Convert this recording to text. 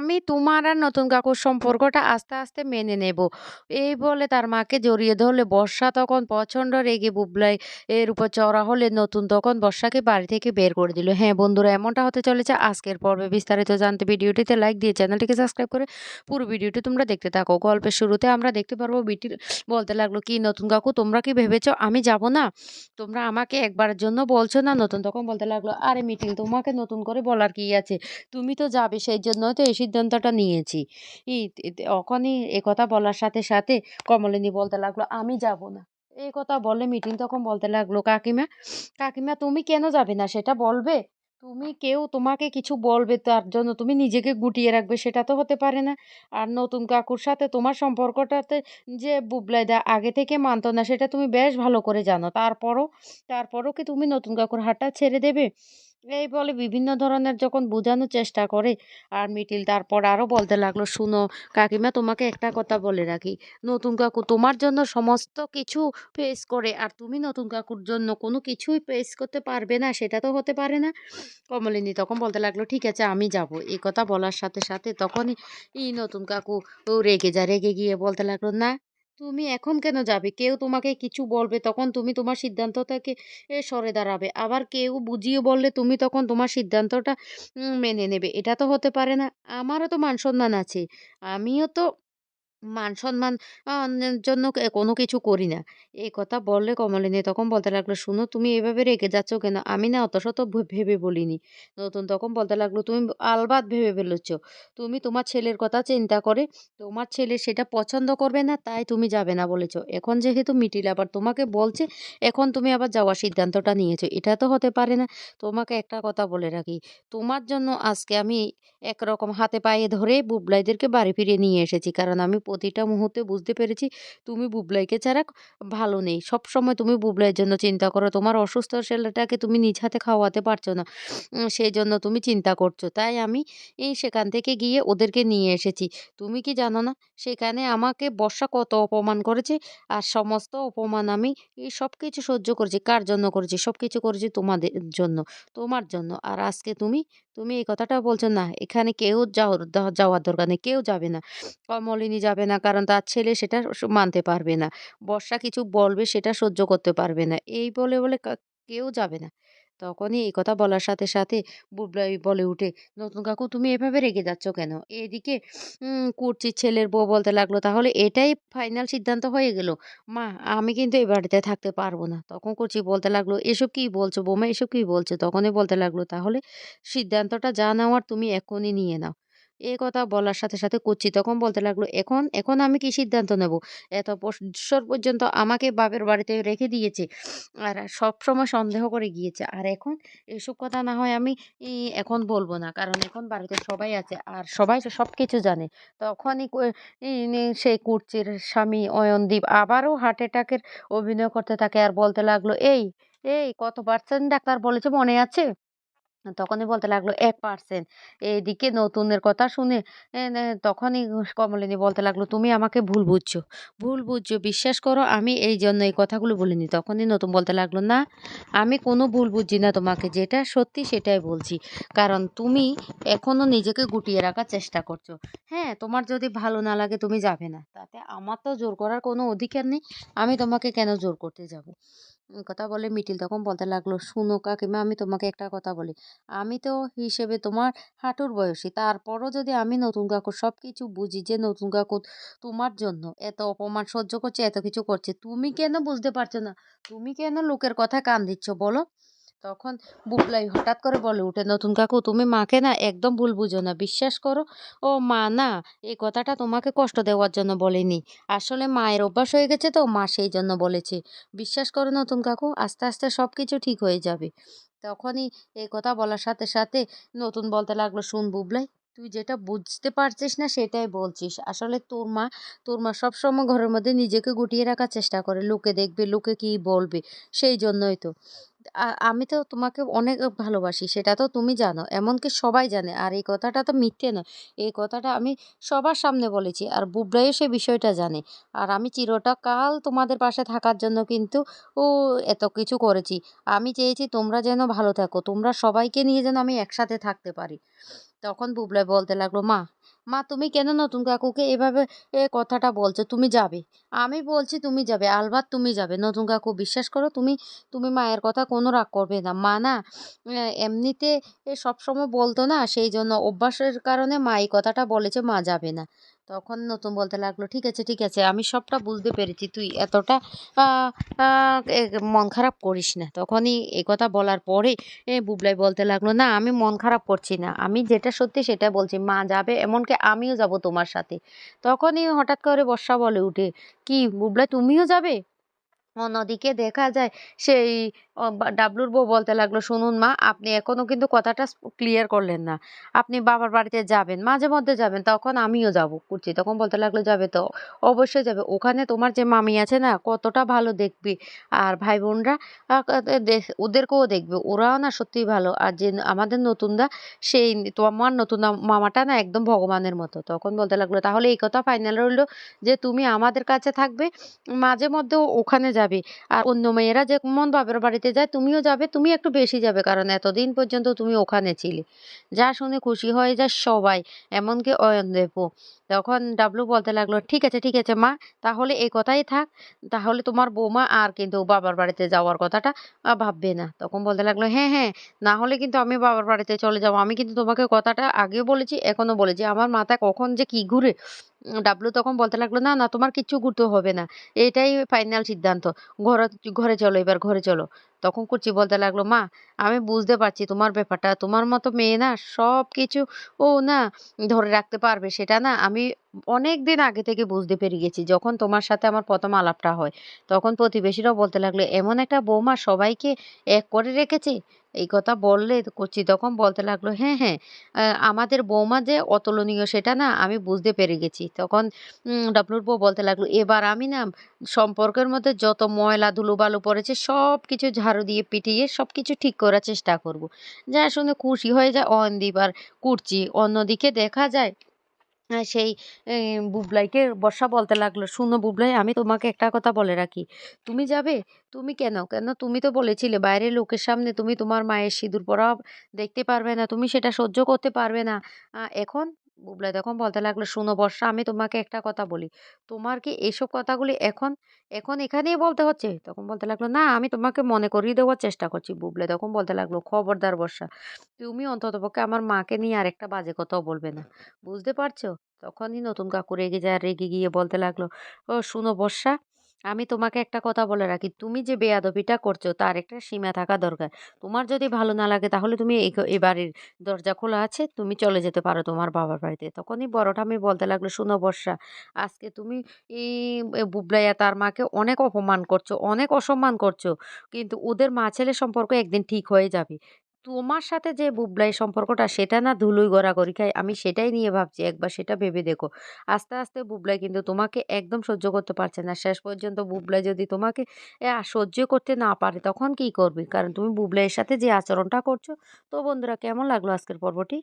আমি তোমার আর নতুন কাকুর সম্পর্কটা আস্তে, আস্তে মেনে নেব। এই বলে তার মাকে জড়িয়ে ধরলে বর্ষা তখন প্রচণ্ড রেগে বুবলাই এর উপর চড়া হলে নতুন তখন বর্ষাকে বাড়ি থেকে বের করে দিল। হ্যাঁ বন্ধুরা এমনটা হতে চলেছে আজকের পর্বে বিস্তারিত জানতে ভিডিওটিতে লাইক দিয়ে চ্যানেলটিকে সাবস্ক্রাইব করে পুরো ভিডিওটি তোমরা দেখতে থাকো। গল্পের শুরুতে আমরা দেখতে পারব বিটি বলতে লাগল কি নতুন কাকু তোমরা কি ভেবেছো আমি যাব না? তোমরা আমাকে একবারের জন্য বলছো না? নতুন তখন বলতে লাগল আরে মিটিং তোমাকে নতুন করে বলার কি আছে? তুমি তো যাবে সেই জন্যই তো এই সিদ্ধান্তটা নিয়েছি। ই তখনই একথা বলার সাথে, সাথে কমলিনী বলতে লাগল আমি যাব না। এই কথা বলে মিটিং তখন বলতে লাগল কাকিমা, কাকিমা তুমি কেন যাবে না সেটা বলবে? তুমি কেউ তোমাকে কিছু বলবে তার জন্য তুমি নিজেকে গুটিয়ে রাখবে সেটা তো হতে পারে না। আর নতুন কাকুর সাথে তোমার সম্পর্কটাতে যে বুবলাইদা আগে থেকে মানত না সেটা তুমি বেশ ভালো করে জানো। তারপরও তারপরও কি তুমি নতুন কাকুর হাতটা ছেড়ে দেবে? এই বলে বিভিন্ন ধরনের যখন বোঝানোর চেষ্টা করে, আর মিটিল তারপর আরও বলতে লাগল, শুনো কাকিমা, তোমাকে একটা কথা বলে রাখি। নতুন কাকু তোমার জন্য সমস্ত কিছু ফেস করে, আর তুমি নতুন কাকুর জন্য কোনো কিছুই ফেস করতে পারবে না, সেটা তো হতে পারে না। কমলিনী তখন বলতে লাগল, ঠিক আছে, আমি যাব। এই কথা বলার সাথে সাথে তখনই নতুন কাকু রেগে যা রেগে গিয়ে বলতে লাগল, না তুমি এখন কেন যাবে? কেউ তোমাকে কিছু বলবে তখন তুমি তোমার সিদ্ধান্ত থেকে সরে দাঁড়াবে। আবার কেউ বুঝিয়ে বললে তুমি তখন তোমার সিদ্ধান্তটা মেনে নেবে। এটা তো হতে পারে না। আমারও তো মান-সম্মান আছে। আমিও তো মান-সম্মান আ জন্য কোনো কিছু করি না। এই কথা বললে কমলিনী তখন বলতে লাগল, "শোনো তুমি এভাবে রেগে যাচ্ছ কেন? আমি না অত শত ভেবে বলিনি।" নতুন তখন বলতে লাগল, "তুমি আলবাদ ভেবে ফেলেছ। তুমি তোমার ছেলের কথা চিন্তা করে তোমার ছেলে সেটা পছন্দ করবে না তাই তুমি যাবে না বলেছ। এখন যেহেতু মিটিল আবার তোমাকে বলছে, এখন তুমি আবার যাওয়ার সিদ্ধান্তটা নিয়েছো। এটা তো হতে পারে না। তোমাকে একটা কথা বলে রাখি, তোমার জন্য আজকে আমি একরকম হাতে পায়ে ধরে বুবলাইদেরকে বাড়ি ফিরিয়ে নিয়ে এসেছি। কারণ আমি প্রতিটা মুহূর্তে বুঝতে পেরেছি তুমি বুবলাইকে ছাড়া ভালো নেই। সব সময় তুমি বুবলাইয়ের জন্য চিন্তা করো। তোমার অসুস্থ ছেলেটাকে তুমি নিজ হাতে খাওয়াতে পারছ না। সেই জন্য তুমি চিন্তা করছ। তাই আমি সেখান থেকে গিয়ে ওদেরকে নিয়ে এসেছি। তুমি কি জানো না? সেখানে আমাকে বর্ষা কত অপমান করেছে। আর সমস্ত অপমান আমি এই সবকিছু সহ্য করেছি। কার জন্য করেছি? সব কিছু করেছি তোমাদের জন্য, তোমার জন্য। আর আজকে তুমি, তুমি এই কথাটা বলছো না এখানে কেউ যাও যাওয়ার দরকার নেই। কেউ যাবে না। কমলিনী যাবে না কারণ তার ছেলে সেটা মানতে পারবে না। বর্ষা কিছু বলবে সেটা সহ্য করতে পারবে না। এই বলে, বলে কেউ যাবে না। তখনই এই কথা বলার সাথে, সাথে বুবলাই বলে উঠে, "নতুন কাকু তুমি এভাবে রেগে যাচ্ছ কেন?" এদিকে কুর্চির ছেলের বউ বলতে লাগল, "তাহলে এটাই ফাইনাল সিদ্ধান্ত হয়ে গেল? মা আমি কিন্তু এ বাড়িতে থাকতে পারব না।" তখন কুর্চি বলতে লাগল, "এসব কি বলছো বৌমা? এসব কি বলছো?" তখনই বলতে লাগল, "তাহলে সিদ্ধান্তটা যা নেওয়ার তুমি এখনই নিয়ে নাও।" এ কথা বলার সাথে, সাথে কুচ্ছি তখন বলতে লাগল, "এখন, এখন আমি কি সিদ্ধান্ত নেব? এত বৎসর পর্যন্ত আমাকে বাপের বাড়িতে রেখে দিয়েছে। আর সবসময় সন্দেহ করে গিয়েছে। আর এখন এসব কথা না হয় আমি এখন বলব না। কারণ এখন বাড়িতে সবাই আছে। আর সবাই সব কিছু জানে।" তখনই সেই কুর্চির স্বামী অয়নদীপ আবারও হার্ট অ্যাটাকের অভিনয় করতে থাকে আর বলতে লাগল, "এই, এই কত পার্সেন্ট ডাক্তার বলেছে মনে আছে?" তখনই বলতে লাগল 1% এদিকে নতুনের কথা শুনে তখনই কমলিনী বলতে লাগল, "তুমি আমাকে ভুল বুঝছ, ভুল বুঝছ। বিশ্বাস করো আমি এই জন্য এই কথাগুলো বলিনি।" তখনই নতুন বলতে লাগল, "না, আমি কোনো ভুল বুঝছি না তোমাকে। যেটা সত্যি সেটাই বলছি। কারণ তুমি এখনও নিজেকে গুটিয়ে রাখার চেষ্টা করছ। হ্যাঁ, তোমার যদি ভালো না লাগে তুমি যাবে না। তাতে আমার তো জোর করার কোনো অধিকার নেই। আমি তোমাকে কেন জোর করতে যাব?" কথা বলে মিটিল তখন বলতে লাগল, "শুনো কাকিমা আমি তোমাকে একটা কথা বলি। আমি তো হিসেবে তোমার হাঁটুর বয়সী। তারপরও যদি আমি নতুন কাকুর সব কিছু বুঝি যে নতুন কাকু তোমার জন্য এত অপমান সহ্য করছে, এত কিছু করছে। তুমি কেন বুঝতে পারছ না? তুমি কেন লোকের কথা কান দিচ্ছ বলো?" তখন বুবলাই হঠাৎ করে বলে উঠে, "নতুন কাকু তুমি মাকে না একদম ভুল বুঝো না। বিশ্বাস করো ও মা না এই কথাটা তোমাকে কষ্ট দেওয়ার জন্য বলেনি। আসলে মায়ের অভ্যাস হয়ে গেছে তো মা সেই জন্য বলেছে। বিশ্বাস করো নতুন কাকু আস্তে, আস্তে সব কিছু ঠিক হয়ে যাবে।" তখনই এই কথা বলার সাথে, সাথে নতুন বলতে লাগল, "শোন বুবলাই, তুই যেটা বুঝতে পারছিস না সেটাই বলছিস। আসলে তোর মা, তোর মা সবসময় ঘরের মধ্যে নিজেকে গুটিয়ে রাখার চেষ্টা করে। লোকে দেখবে, লোকে কি বলবে? সেই জন্যই তো। আমি তো তোমাকে অনেক ভালোবাসি, সেটা তো তুমি জানো। এমনকি সবাই জানে। আর এই কথাটা তো মিথ্যে নয়। এই কথাটা আমি সবার সামনে বলেছি। আর বুবরাইও সে বিষয়টা জানে। আর আমি চিরটাকাল তোমাদের পাশে থাকার জন্য কিন্তু ও এত কিছু করেছি। আমি চেয়েছি তোমরা যেন ভালো থাকো। তোমরা সবাইকে নিয়ে যেন আমি একসাথে থাকতে পারি। তখন বুবলাই বলতে লাগল, মা মা, তুমি কেন নতুন কাকুকে এভাবে, এ, কথাটা বলছো? তুমি যাবে। আমি বলছি তুমি যাবে, আলবাত তুমি যাবে। নতুন কাকু, বিশ্বাস করো, তুমি তুমি মায়ের কথা কোনো রাগ করবে না। মা না এমনিতে সবসময় বলতো না সেই জন্য অভ্যাসের কারণে মা এই কথাটা বলেছে, মা যাবে না। তখন নতুন বলতে লাগল ঠিক আছে ঠিক আছে আমি সবটা বুঝতে পেরেছি তুই এতটা এ, মন খারাপ করিস না। তখনই এই কথা বলার পরে এ বুবলাই বলতে লাগল না আমি মন খারাপ করছি না আমি যেটা সত্যি সেটা বলছি মা যাবে এমনকি আমিও যাব তোমার সাথে। তখনই হঠাৎ করে বর্ষা বলে উঠে কি বুবলাই তুমিও যাবে? অন্যদিকে দেখা যায় সেই ডাবলুর বউ বলতে লাগল, "শুনুন মা, আপনি এখনও কিন্তু কথাটা ক্লিয়ার করলেন না। আপনি বাবার বাড়িতে যাবেন, মাঝে মধ্যে যাবেন, তখন আমিও যাব করছি তখন বলতে লাগল, "যাবে তো? অবশ্যই যাবে। ওখানে তোমার যে মামি আছে না, কতটা ভালো দেখবি। আর দে দেখ ওদেরকেও দেখবে। ওরাও না সত্যিই ভালো। আর যে আমাদের নতুনদা, সেই তোমার নতুন মামাটা না একদম ভগবানের মতো।" তখন বলতে লাগল, "তাহলে এই কথা ফাইনাল রইল যে তুমি আমাদের কাছে থাকবে, মাঝে মধ্যেও ওখানে যাবে। আর অন্য মেয়েরা যেমন বাবার বাড়িতে যায় তুমিও যাবে, তুমি একটু বেশি যাবে। কারণ এতদিন পর্যন্ত তুমি ওখানে ছিলে।" যা শুনে খুশি হয়ে যায় সবাই, এমনকি অয়নদেবও। তখন ডাবলু বলতে লাগল, "ঠিক আছে, ঠিক আছে মা, তাহলে এই কথাই থাক। তাহলে তোমার বৌমা আর কিন্তু বাবার বাড়িতে যাওয়ার কথাটা ভাববে না।" তখন বলতে লাগল, "হ্যাঁ, হ্যাঁ, না হলে কিন্তু আমি বাবার বাড়িতে চলে যাব। আমি কিন্তু তোমাকে কথাটা আগেও বলেছি, এখনও বলেছি। আমার মাথায় কখন যে কি ঘুরে।" ডাবলু তখন বলতে লাগল, "না, না, তোমার কিচ্ছু ঘুরতে হবে না। এটাই ফাইনাল সিদ্ধান্ত। ঘরে ঘরে চলো এবার ঘরে চলো।" তখন কুচি বলতে লাগল, "মা, আমি বুঝতে পারছি তোমার ব্যাপারটা। তোমার মতো মেয়ে না সবকিছু ও না ধরে রাখতে পারবে সেটা না আমি অনেকদিন আগে থেকে বুঝতে পেরে গেছি। যখন তোমার সাথে আমার প্রথম আলাপটা হয়, তখন প্রতিবেশীরাও বলতে লাগল, "এমন একটা বৌমা সবাইকে এক করে রেখেছে।" এই কথা বললে করছি তখন বলতে লাগল, "হ্যাঁ, হ্যাঁ, আমাদের বৌমা যে অতুলনীয় সেটা না আমি বুঝতে পেরে গেছি।" তখন ডাবলুর বউ বলতে লাগল, "এবার আমি না সম্পর্কের মধ্যে যত ময়লা ধুলোবালু পড়েছে সব কিছু ঝাড়ু দিয়ে পিটিয়ে সব কিছু ঠিক করার চেষ্টা করব। যা শুনে খুশি হয়ে যায় অয়নদীপ আর কুর্চি। অন্যদিকে দেখা যায় সেই বুবলাইকে বর্ষা বলতে লাগল, "শুনো বুবলাই আমি তোমাকে একটা কথা বলে রাখি। তুমি যাবে? তুমি কেন? কেন তুমি তো বলেছিলে বাইরের লোকের সামনে তুমি তোমার মায়ের সিঁদুর পরা দেখতে পারবে না। তুমি সেটা সহ্য করতে পারবে না। এখন?" বুবলাই তখন বলতে লাগল, শুনো বর্ষা আমি তোমাকে একটা কথা বলি। তোমার কি এসব কথাগুলি এখন, এখন এখানেই বলতে হচ্ছে?" তখন বলতে লাগল, "না আমি তোমাকে মনে করিয়ে দেওয়ার চেষ্টা করছি।" বুবলাই তখন বলতে লাগল, "খবরদার বর্ষা। তুমি অন্ততপক্ষে আমার মাকে নিয়ে আর একটা বাজে কথাও বলবে না। বুঝতে পারছ?" তখনই নতুন কাকু রেগে যায়। রেগে গিয়ে বলতে লাগল, "ও শুনো বর্ষা, আমি তোমাকে একটা কথা বলে রাখি। তুমি যে বেয়াদবিটা করছ তার একটা সীমা থাকা দরকার। তোমার যদি ভালো না লাগে তাহলে তুমি ঘ বাড়ির দরজা খোলা আছে। তুমি চলে যেতে পারো তোমার বাবার বাড়িতে।" তখনই বড় আমি বলতে লাগল, শুনো বর্ষা, আজকে তুমি এই বুবলাইয়া তার মাকে অনেক অপমান করছ, অনেক অসম্মান করছ। কিন্তু ওদের মা ছেলে সম্পর্ক একদিন ঠিক হয়ে যাবে। তোমার সাথে যে বুবলাই সম্পর্কটা সেটা না ধুলুই গড়া করি খাই আমি সেটাই নিয়ে ভাবছি। একবার সেটা ভেবে দেখো। আস্তে, আস্তে বুবলাই কিন্তু তোমাকে একদম সহ্য করতে পারছে না। শেষ পর্যন্ত বুবলাই যদি তোমাকে সহ্য করতে না পারে তখন কি করবে? কারণ তুমি বুবলাইয়ের সাথে যে আচরণটা করছ। তো বন্ধুরা কেমন লাগল আজকের পর্বটি?